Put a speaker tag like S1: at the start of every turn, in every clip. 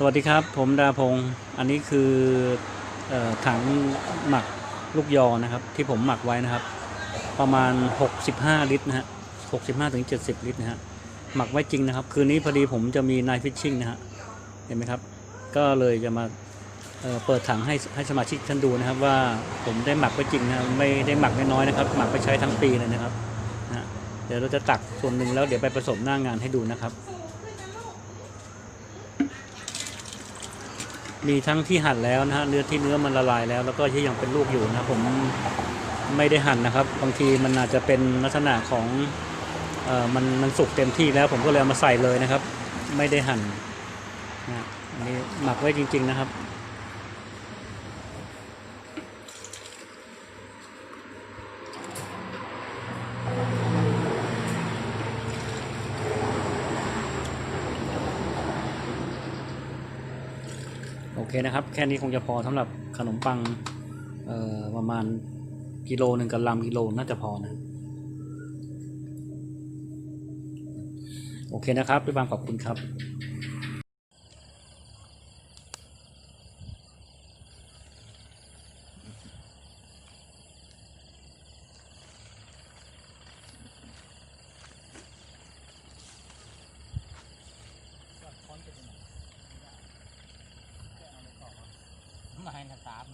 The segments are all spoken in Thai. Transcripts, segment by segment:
S1: สวัสดีครับ ผมดาพงศ์อันนี้คืออถังหมักลูกยอนะครับ ที่ผมหมักไว้นะครับ ประมาณ 65 ลิตรนะฮะ65ถึง70 ลิตรนะฮะหมักไว้จริงนะครับ คืนนี้พอดีผมจะมีนายฟิชชิ่งนะฮะเห็นไหมครับ ก็เลยจะมาเเปิดถังให้ให้สมาชิกท่านดูนะครับ ว่าผมได้หมักไว้จริงนะไม่ได้หมักน้อยๆนะครับ หมักไปใช้ทั้งปีเลยนะครับนะฮะเดี๋ยวเราจะตักส่วนหนึ่งแล้วเดี๋ยวไปผสมหน้างานให้ดูนะครับ มีทั้งที่หั่นแล้วนะฮะเนื้อที่เนื้อมันละลายแล้ว แล้วก็ที่ยังเป็นลูกอยู่นะผมไม่ได้หั่นนะครับ บางทีมันอาจจะเป็นลักษณะของเอ่อมันมันสุกเต็มที่แล้ว ผมก็เลยเอามาใส่เลยนะครับ ไม่ได้หั่นนะอันนี้หมักไว้จริง ๆ นะครับ โอเคนะครับ แค่นี้คงจะพอสำหรับขนมปังเอ่อประมาณกิโลหนึ่งกับลำกิโลน่าจะพอนะ โอเคนะครับด้วยควางขอบคุณครับ
S2: มาให้นะ สาม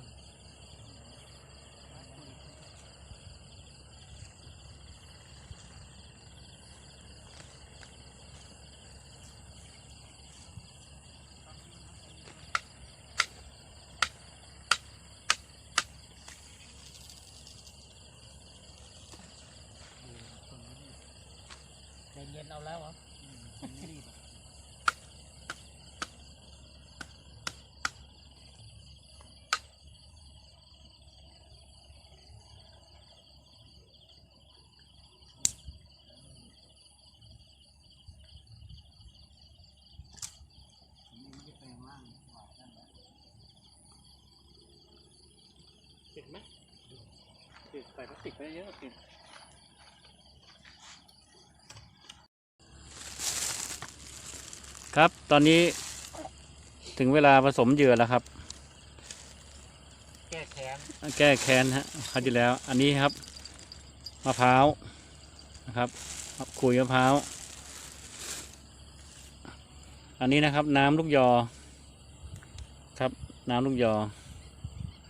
S2: เย็นๆเอาแล้วเหรอ
S1: ติดใส่พลาสติกไปเยอะติดครับ ตอนนี้ถึงเวลาผสมเหยื่อแล้วครับ
S2: แก้แค้น
S1: แก้แค้นฮะคราวที่แล้ว อันนี้ครับมะพร้าวนะครับขุยมะพร้าว อันนี้นะครับ น้ำลูกยอ ครับ น้ำลูกยอ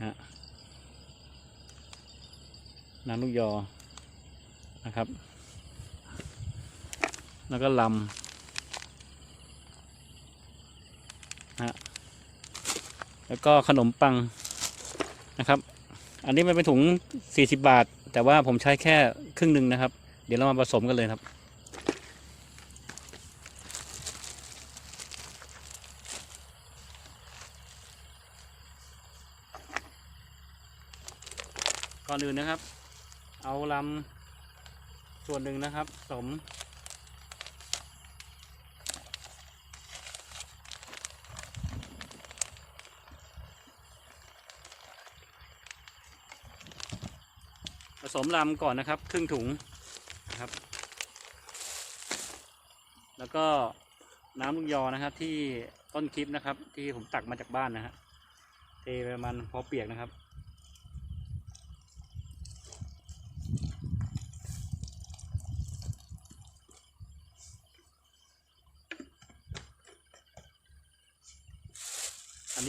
S1: ฮะ น้ำลูกยอนะครับ แล้วก็ลำนะฮะแล้วก็ขนมปังนะครับ อันนี้มันเป็นถุง 40 บาท แต่ว่าผมใช้แค่ครึ่งหนึ่งนะครับ เดี๋ยวเรามาผสมกันเลยครับก่อนอื่นนะครับ เอาลำส่วนหนึ่งนะครับผสม ผสมลำก่อนนะครับ ครึ่งถุงนะครับ แล้วก็น้ำลูกยอนะครับที่ต้นคลิปนะครับ ที่ผมตักมาจากบ้านนะฮะเทประมาณพอเปียกนะครับ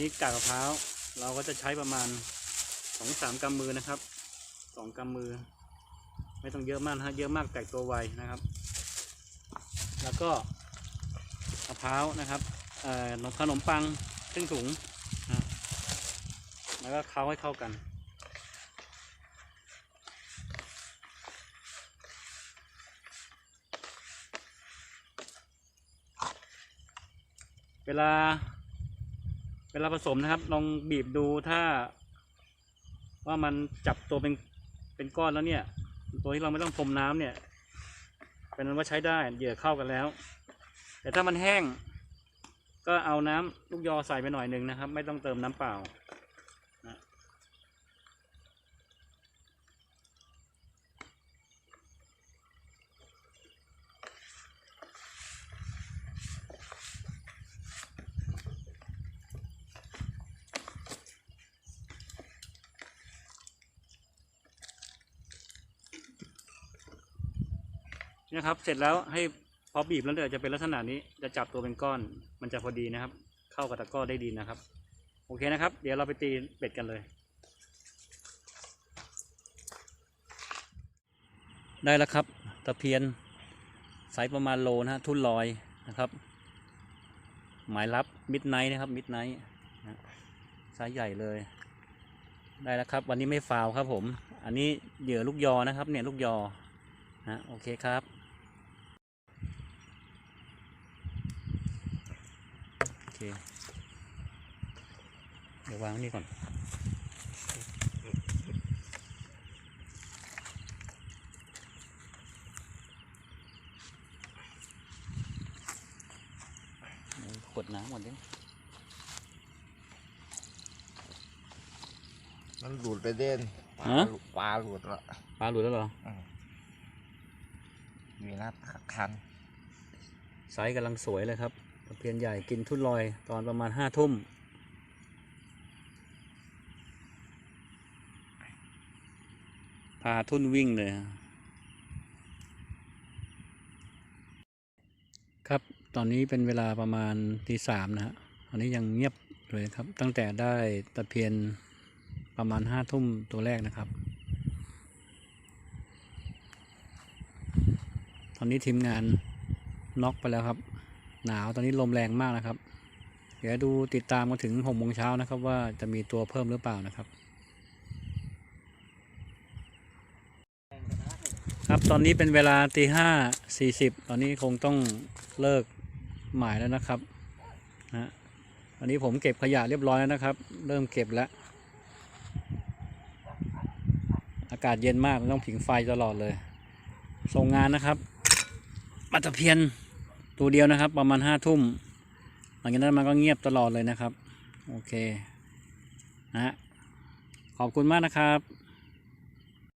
S1: นี้กากมะพร้าวเราก็จะใช้ประมาณสองสามกำมือนะครับสองกำมือ ไม่ต้องเยอะมากนะฮะเยอะมากแตกตัวไวนะครับ แล้วก็มะพร้าวนะครับขนมปังครึ่งถุงนะแล้วก็เคล้าให้เข้ากันเวลา วลาผสมนะครับ ลองบีบดูถ้า ว่ามันจับตัวเป็นเป็นก้อนแล้วเนี่ย ตัวที่เราไม่ต้องพรมน้ำเนี่ย เป็นนั้นว่าใช้ได้เหยื่อเข้ากันแล้ว แต่ถ้ามันแห้ง ก็เอาน้ำลูกยอใส่ไปหน่อยหนึ่งนะครับ ไม่ต้องเติมน้ำเปล่า นะครับ เสร็จแล้วให้พอบีบแล้วเนี่ยวจะเป็นลักษณะนี้จะจับตัวเป็นก้อน มันจะพอดีนะครับ เข้ากับตะกร้อได้ดีนะครับ โอเคนะครับ เดี๋ยวเราไปตีเป็ดกันเลย ได้แล้วครับ ตะเพียนไซส์ประมาณโลนะฮะทุ่นลอยนะครับ หมายรับมิดไนท์นะครับมิดไนท์ไซส์ใหญ่เลย ได้แล้วครับ วันนี้ไม่ฟาวครับผม อันนี้เหยื่อลูกยอนะครับ เนี่ยลูกยอนะโอเคครับ โอ เค เดี๋ยววางนี่ก่อน ขวดน้ำหมดเลย
S3: มันหลุดไปเด่นปลา
S1: ฮะ
S3: หลุดปลาหลุดละ
S1: ปลาหลุดแล้วเหรอ
S3: มีนัดคัน
S1: ไซส์กำลังสวยเลยครับ ตะเพียนใหญ่กินทุ่นลอยตอนประมาณห้าทุ่มพาทุ่นวิ่งเลยครับตอนนี้เป็นเวลาประมาณตีสามนะฮะตอนนี้ยังเงียบเลยครับ ตั้งแต่ได้ตะเพียนประมาณห้าทุ่มตัวแรกนะครับ ตอนนี้ทีมงานน็อกไปแล้วครับ หนาวตอนนี้ลมแรงมากนะครับ เดี๋ยวดูติดตามมาถึงหกโมงเช้านะครับ ว่าจะมีตัวเพิ่มหรือเปล่านะครับ ครับตอนนี้เป็นเวลาตีห้าสี่สิบตอนนี้คงต้องเลิกหมายแล้วนะครับนะฮะตอนนี้ผมเก็บขยะเรียบร้อยแล้วนะครับ เริ่มเก็บแล้ว อากาศเย็นมากต้องผิงไฟตลอดเลยส่งงานนะครับ ปัตตะเพียน ตัวเดียวนะครับ ประมาณห้าทุ่ม หลังจากนั้นมันก็เงียบตลอดเลยนะครับ โอเคนะฮะขอบคุณมากนะครับ